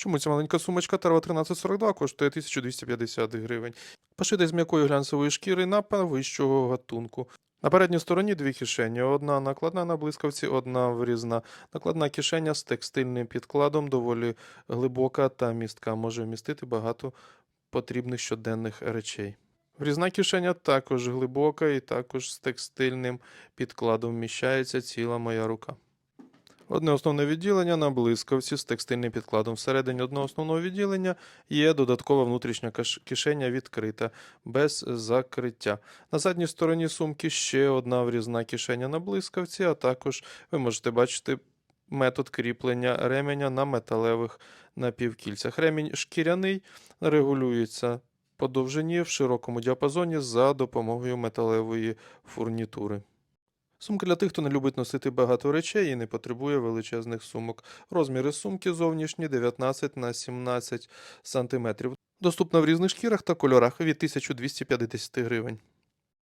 Чому ця маленька сумочка Тарва 1342 коштує 1250 гривень? Пошита з м'якої глянцевої шкіри напа вищого гатунку. На передній стороні дві кишені. Одна накладна на блискавці, одна врізна. Накладна кишеня з текстильним підкладом, доволі глибока та містка, може вмістити багато потрібних щоденних речей. Врізна кишеня також глибока і також з текстильним підкладом вміщається ціла моя рука. Одне основне відділення на блискавці з текстильним підкладом. Всередині одного основного відділення є додаткова внутрішня кишеня відкрита, без закриття. На задній стороні сумки ще одна врізна кишеня на блискавці, а також ви можете бачити метод кріплення ременя на металевих напівкільцях. Ремінь шкіряний регулюється по довжині в широкому діапазоні за допомогою металевої фурнітури. Сумка для тих, хто не любить носити багато речей і не потребує величезних сумок. Розміри сумки зовнішні 19 на 17 см. Доступна в різних шкірах та кольорах від 1250 гривень.